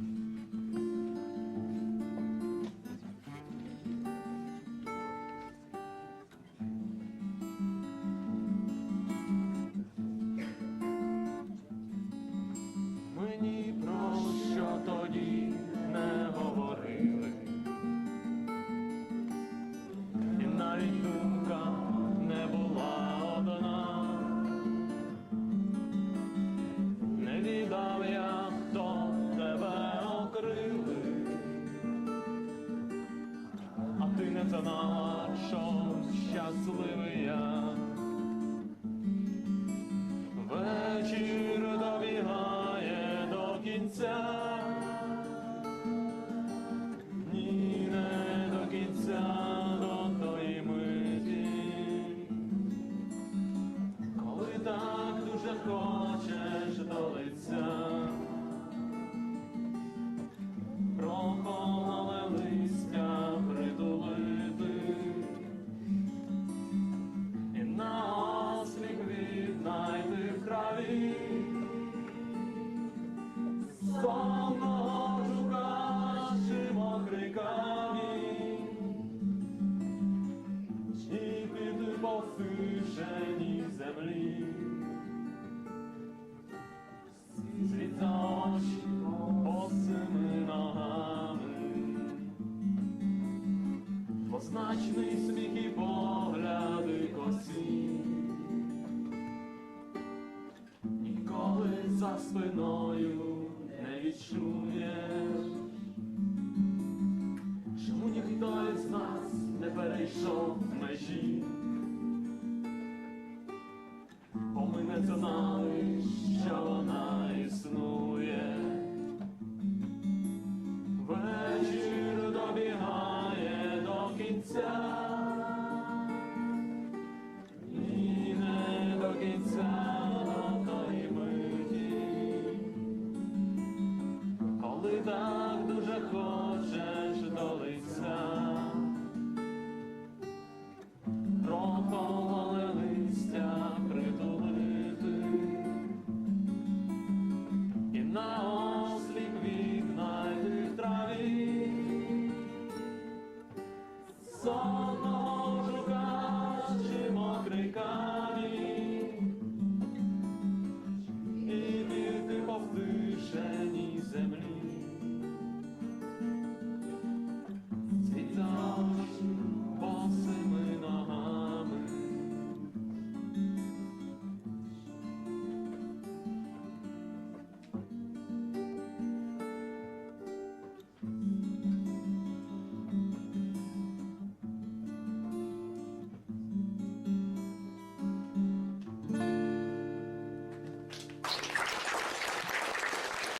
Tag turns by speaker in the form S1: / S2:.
S1: Mm-hmm. Знала, що щасливий я. Вечір добігає до кінця, ні, не до кінця, до тої миті, коли так дуже хочеш до лиця, Позначний сміх і погляди косі, ніколи за спиною не відчуєш, чому ніхто із нас не перейшов межі, бо ми не знали, що вона існує.